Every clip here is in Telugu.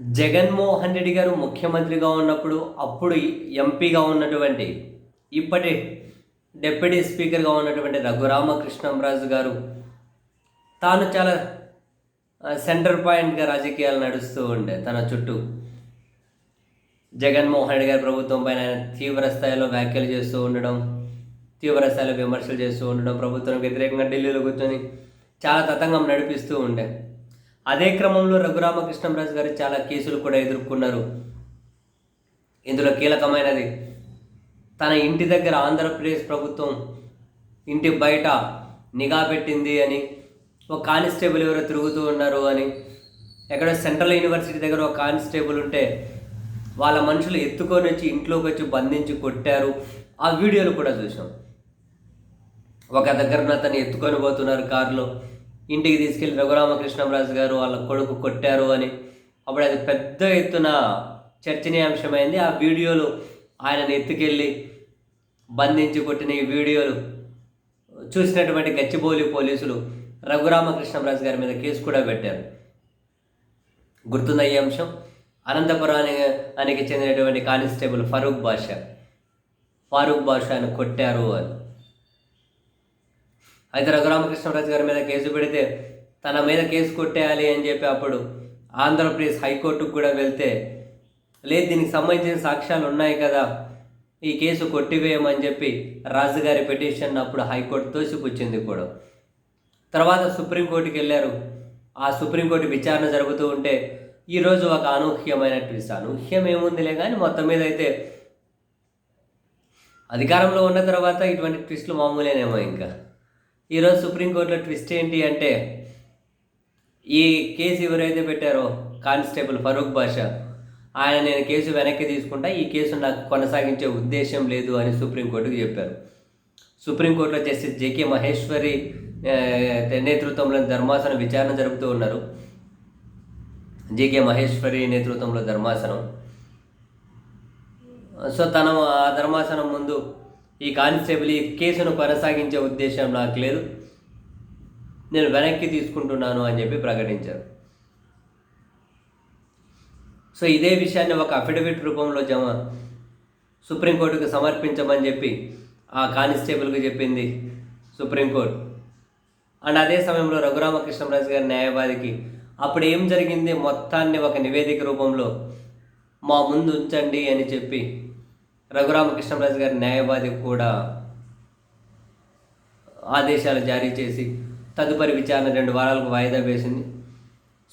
జగన్మోహన్ రెడ్డి గారు ముఖ్యమంత్రిగా ఉన్నప్పుడు అప్పుడు ఎంపీగా ఉన్నటువంటి ఇప్పటి డిప్యూటీ స్పీకర్గా ఉన్నటువంటి రఘురామకృష్ణంరాజు గారు తాను చాలా సెంటర్ పాయింట్గా రాజకీయాలు నడుస్తూ ఉండే తన చుట్టూ. జగన్మోహన్ రెడ్డి గారి ప్రభుత్వం పైన ఆయన తీవ్ర స్థాయిలో వ్యాఖ్యలు చేస్తూ ఉండడం తీవ్ర స్థాయిలో విమర్శలు చేస్తూ ఉండడం ప్రభుత్వం వ్యతిరేకంగా ఢిల్లీలో కూర్చొని చాలా తతంగం నడిపిస్తూ ఉండే. అదే క్రమంలో రఘురామకృష్ణంరాజు గారు చాలా కేసులు కూడా ఎదుర్కొన్నారు. ఇందులో కీలకమైనది తన ఇంటి దగ్గర ఆంధ్రప్రదేశ్ ప్రభుత్వం ఇంటి బయట నిఘా పెట్టింది అని ఒక కానిస్టేబుల్ ఎవరో తిరుగుతూ ఉన్నారు అని ఎక్కడో సెంట్రల్ యూనివర్సిటీ దగ్గర ఒక కానిస్టేబుల్ ఉంటే వాళ్ళ మనుషులు ఎత్తుకొని వచ్చి ఇంట్లోకి వచ్చి బంధించి కొట్టారు. ఆ వీడియోలు కూడా చూసాం ఒక దగ్గర అతను ఎత్తుకొని పోతున్నారు కారులో. ఇంటికి తీసుకెళ్ళి రఘురామకృష్ణరాజు గారు వాళ్ళ కొడుకు కొట్టారు అని. అప్పుడు అది పెద్ద ఎత్తున చర్చనీయాంశమైంది. ఆ వీడియోలు ఆయనను ఎత్తుకెళ్ళి బంధించి కొట్టిన ఈ వీడియోలు చూసినటువంటి గచ్చిబౌలి పోలీసులు రఘురామకృష్ణరాజు గారి మీద కేసు కూడా పెట్టారు. గుర్తున్న ఈ అంశం? అనంతపురానికి చెందినటువంటి కానిస్టేబుల్ ఫరూక్ బాషా. ఫారూక్ బాషాను కొట్టారు అని. అయితే రఘురామకృష్ణరాజు గారి మీద కేసు పెడితే తన మీద కేసు కొట్టేయాలి అని చెప్పి అప్పుడు ఆంధ్రప్రదేశ్ హైకోర్టుకు కూడా వెళ్తే లేదు దీనికి సంబంధించిన సాక్ష్యాలు ఉన్నాయి కదా ఈ కేసు కొట్టివేయమని చెప్పి రాజుగారి పిటిషన్ అప్పుడు హైకోర్టు తోసిపుచ్చింది కూడా. తర్వాత సుప్రీంకోర్టుకి వెళ్ళారు. ఆ సుప్రీంకోర్టు విచారణ జరుగుతూ ఉంటే ఈరోజు ఒక అనూహ్యమైన ట్విస్ట్ అనూహ్యం ఏముందిలే కానీ మొత్తం మీద అయితే అధికారంలో ఉన్న తర్వాత ఇటువంటి ట్విస్టులు మామూలేనేమో ఇంకా. ఈరోజు సుప్రీంకోర్టులో ట్విస్ట్ ఏంటి అంటే ఈ కేసు ఎవరైతే పెట్టారో కానిస్టేబుల్ ఫరూక్ బాషా ఆయన నేను కేసు వెనక్కి తీసుకుంటా ఈ కేసు నాకు కొనసాగించే ఉద్దేశం లేదు అని సుప్రీంకోర్టుకు చెప్పారు. సుప్రీంకోర్టులో జస్టిస్ జేకే మహేశ్వరి నేతృత్వంలో ధర్మాసనం విచారణ జరుపుతూ ఉన్నారు. జేకే మహేశ్వరి నేతృత్వంలో ధర్మాసనం. సో తను ఆ ధర్మాసనం ముందు ఈ కానిస్టేబుల్ ఈ కేసును కొనసాగించే ఉద్దేశం నాకు లేదు. నేను వెనక్కి తీసుకుంటున్నాను అని చెప్పి ప్రకటించారు. సో ఇదే విషయాన్ని ఒక అఫిడవిట్ రూపంలో జమ సుప్రీంకోర్టుకు సమర్పించమని చెప్పి ఆ కానిస్టేబుల్కి చెప్పింది సుప్రీంకోర్టు. అండ్ అదే సమయంలో రఘురామకృష్ణరాజు గారి న్యాయవాదికి అప్పుడు ఏం జరిగింది మొత్తాన్ని ఒక నివేదిక రూపంలో మా ముందు ఉంచండి అని చెప్పి రఘురామకృష్ణరాజు గారి న్యాయవాది కూడా ఆదేశాలు జారీ చేసి తదుపరి విచారణ రెండు వారాలకు వాయిదా వేసింది.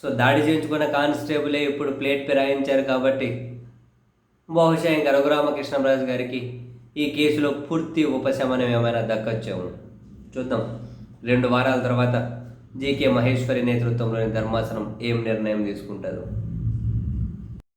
సో దాడి చేయించుకున్న కానిస్టేబులే ఇప్పుడు ప్లేట్ ఫిరాయించారు కాబట్టి బహుశా ఇంకా రఘురామకృష్ణరాజు గారికి ఈ కేసులో పూర్తి ఉపశమనం ఏమైనా దక్కొచ్చాము. చూద్దాం. రెండు వారాల తర్వాత జీకే మహేశ్వరి నేతృత్వంలోని ధర్మాసనం ఏం నిర్ణయం తీసుకుంటారు